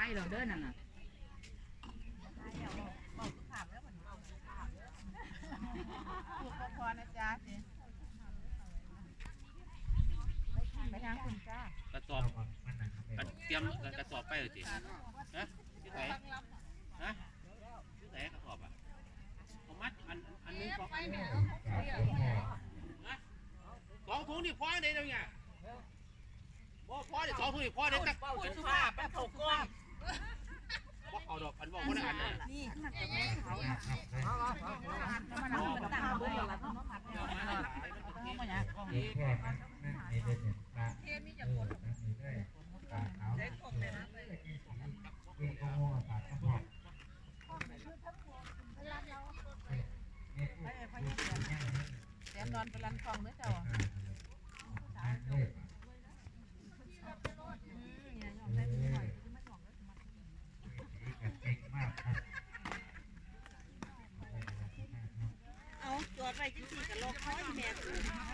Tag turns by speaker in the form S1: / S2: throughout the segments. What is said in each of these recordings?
S1: ายเราเด้อนั่นน่ะ
S2: ถูกพอนะจ๊ะไปทางคุณจ้าก
S3: ระสอบอันเตรียมกระสอบไปเลยสิฮะที่ไหนฮะที่ไหนกระสอบอะเอามัดอันอันนึงสองอันฮะสองถุงนี่พอได้แล้วเนี่ยบ่พอได้สองถุงนี่พอได้จัก
S2: คุณสุภาพเป็นถูกก้ ม
S3: บ่เอาดอกอันบอกว่าอันนั้น
S2: นี่
S1: มันจะไม่เขาน่ะมันนั่งมันตั้งเบิ่งแล้วล่ะเนาะมันอยากของ
S4: พวกนั้นนั่นในเดือนปลาเออนั่นนี่ด้วยปลาขาวเออที่สีเอกโมปาข้าวหอมเนี่ย
S2: ไปพญาเสือแสนอนเป็นรันฟองเด้อจ้า
S4: นั่นเลยสีกับเก่งมากครับ
S2: เอาจอด ไปจังซี่ก็ลกเขาอีแม่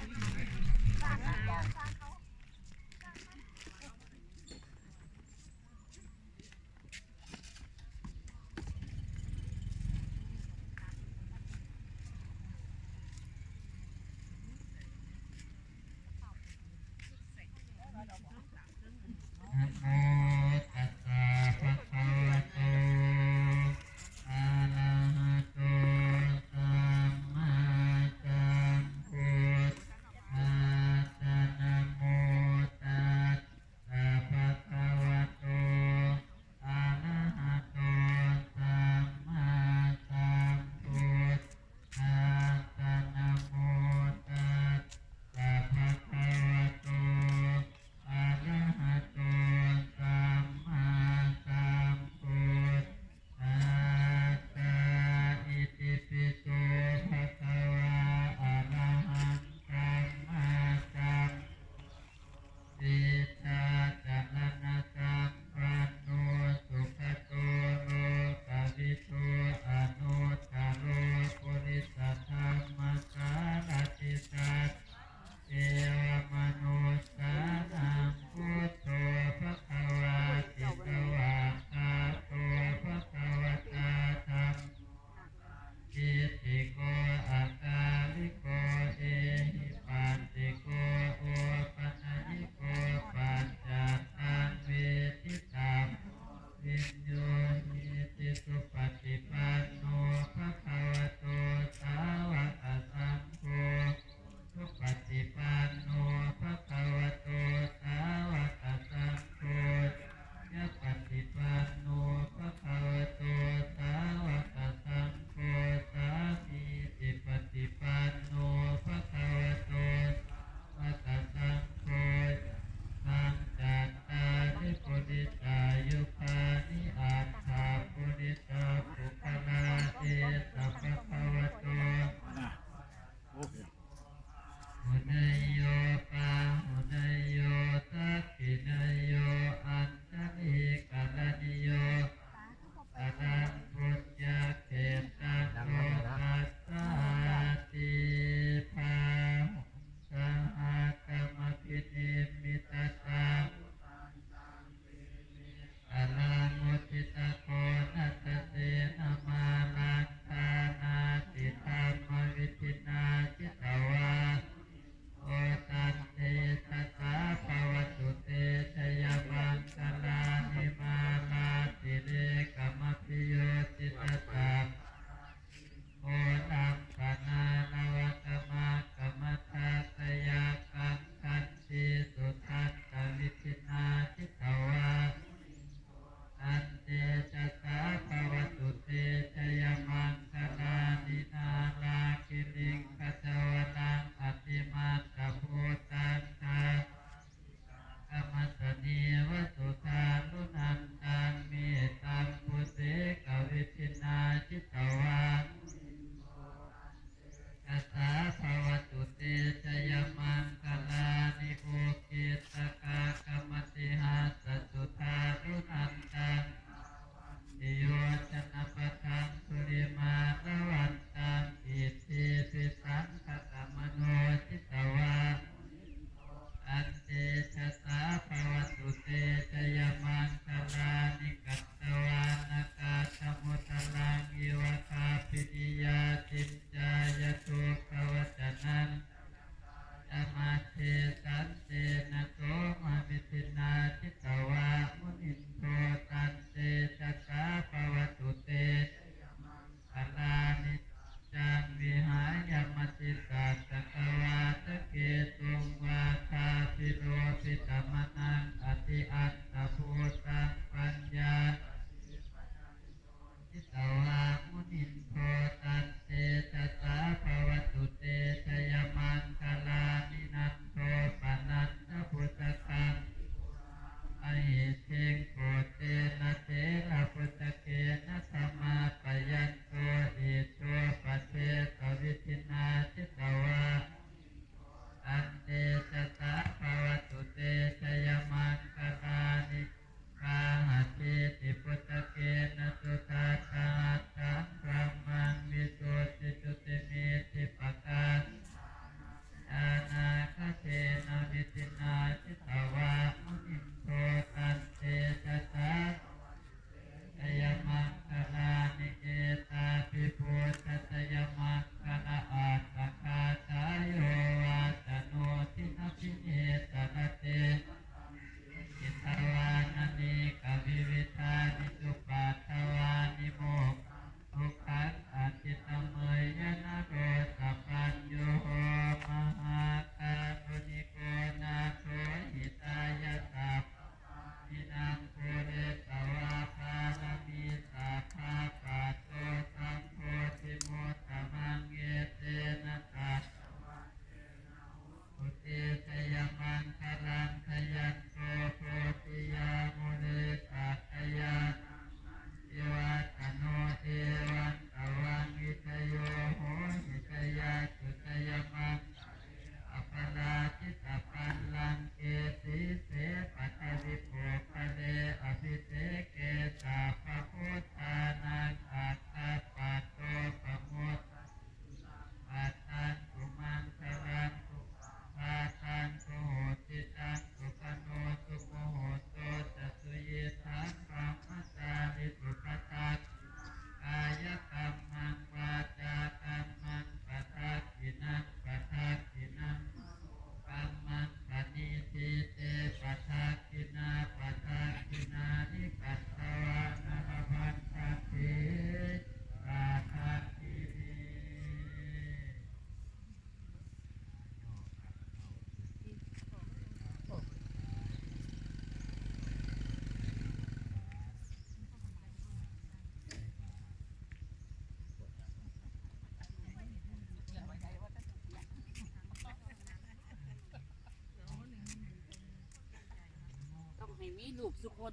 S1: ให้มีลูกสุคน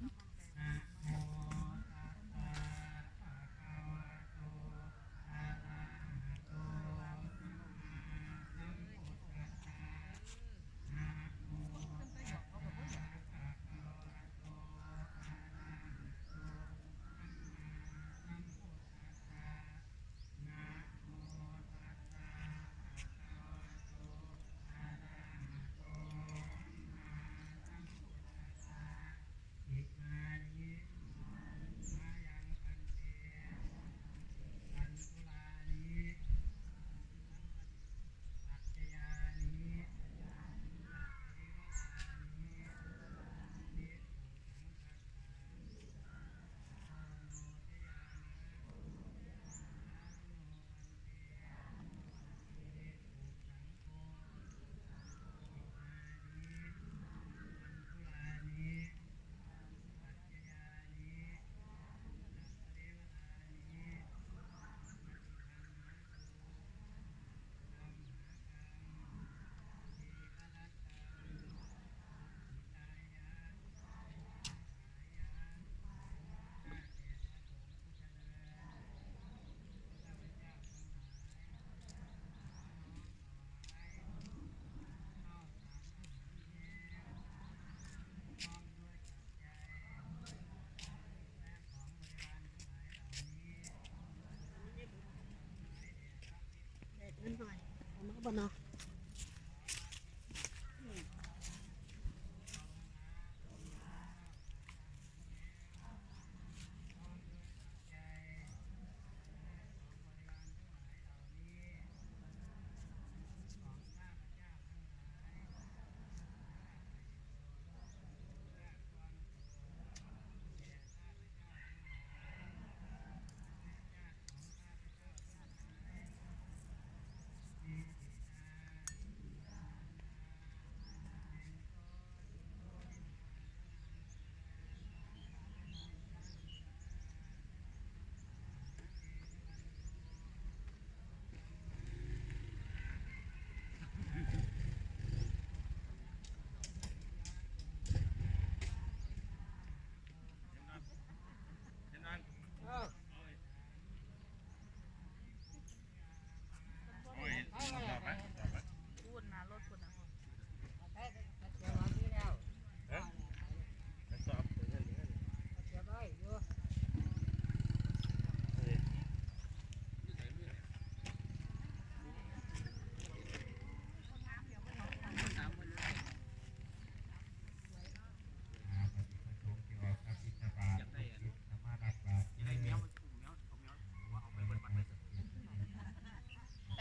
S4: But na?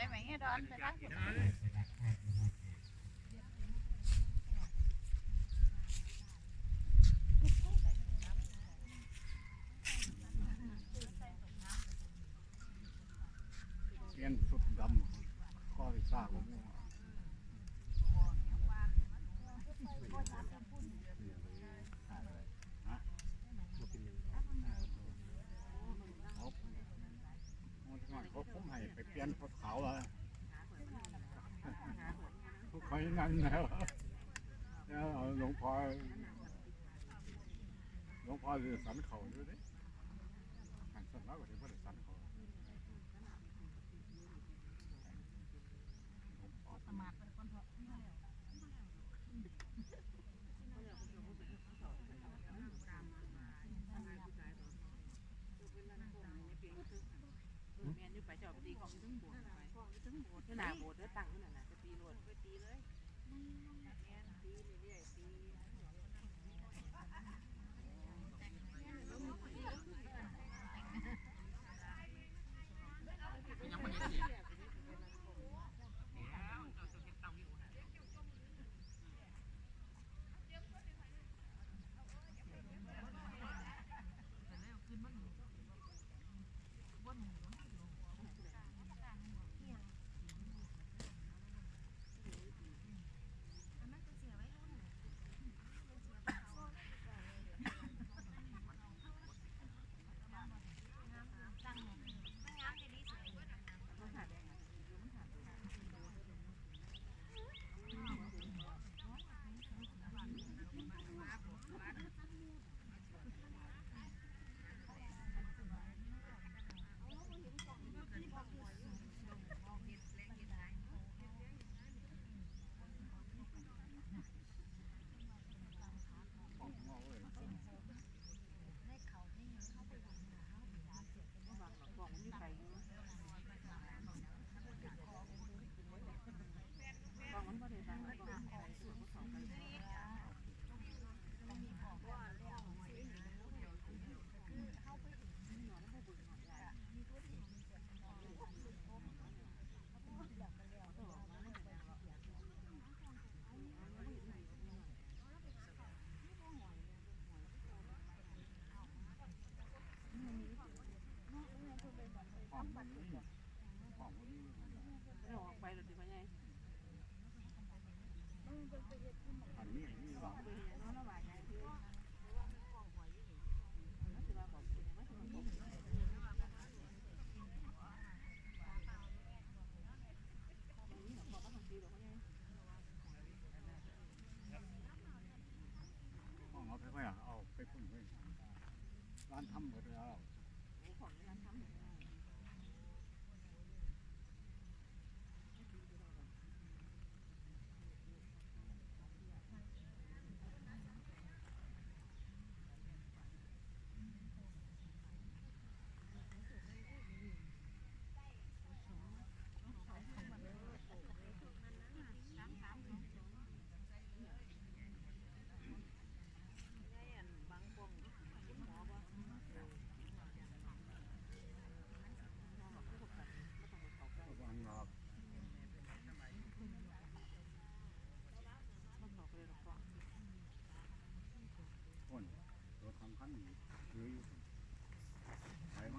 S4: ได้ไหมเฮ็
S1: ดด
S4: อนไปล้า
S3: ง พวกผม
S1: ให้ไป
S4: เป
S5: ลี่ยนพวกเขาละพวกเขาอย่างนั้นแล้วแล้วหลวงพ่อหลวงพ่อจะสันเขาอยู่ดิหันสันแล้วก็จะไม่ได้สันเขา
S1: สมัค
S2: ร ถึงโบสถ์ที่หน้าโบสถ์เด้อตั้งอยู่นั่นน่ะจะตีโลดไปตีเลย ร้า
S5: นทำหมดแล้ว
S2: ของร้านทำหมดแล้ว
S5: ระวังหรอกคนรถทำคันนี้ คืออยู่ไปไหม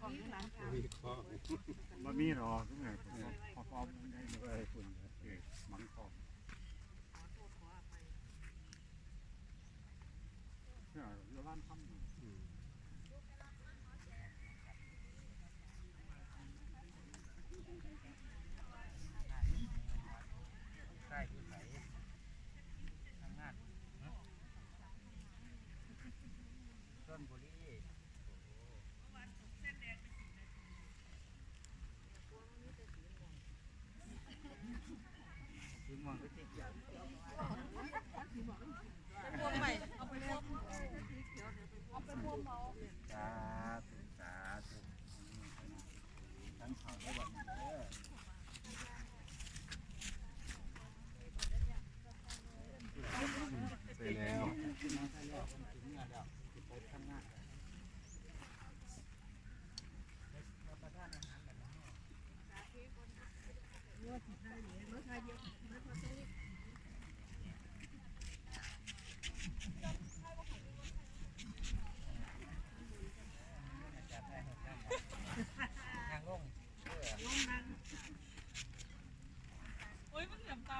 S2: ของนี่ร้านทำ
S5: มันมี หรอทุกอย่างพอพอมได้ไม่ได้คุณเออมันพอเนี่ยร้านทำ hold up.